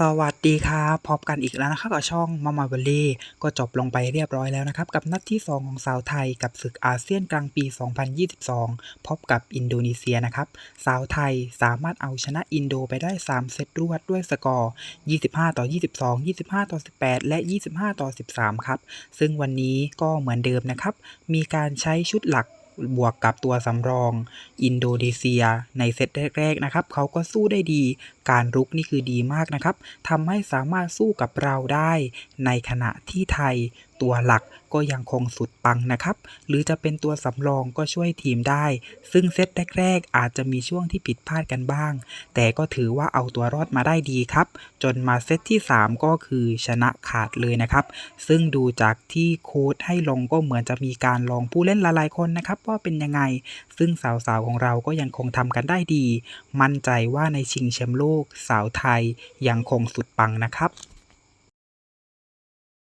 สวัสดีครับพบกันอีกแล้วนะครับกับช่องมามาเบลเล่ก็จบลงไปเรียบร้อยแล้วนะครับ กับนัดที่ 2 ของสาวไทยกับศึกอาเซียนกลางปี 2022 พบกับอินโดนีเซียนะครับ สาวไทยสามารถเอาชนะอินโดไปได้ 3 เซตรวดด้วยสกอร์ 25 ต่อ 22 25 ต่อ 18 และ 25 ต่อ 13 ครับ ซึ่งวันนี้ก็เหมือนเดิมนะครับ มีการใช้ชุดหลัก บวกกับตัวสำรอง อินโดนีเซีย ในเซตแรกๆนะครับเขาก็สู้ได้ดี การรุกนี่คือดีมากนะครับทำให้สามารถสู้กับเราได้ ในขณะที่ไทย ตัวหลักก็ยังคงสุดปังนะครับ หรือจะเป็นตัวสำรองก็ช่วยทีมได้ ซึ่งเซตแรกๆ อาจจะมีช่วงที่ผิดพลาดกันบ้าง แต่ก็ถือว่าเอาตัวรอดมาได้ดีครับ จนมาเซตที่ 3 ก็คือชนะขาดเลยนะครับ ซึ่งดูจากที่โค้ดให้ลงก็เหมือนจะมีการลองผู้เล่นหลายๆคนนะครับว่าเป็นยังไง ซึ่งสาวๆของเราก็ยังคงทำกันได้ดี มั่นใจว่าในชิงแชมป์โลกสาวไทยยังคงสุดปังนะครับ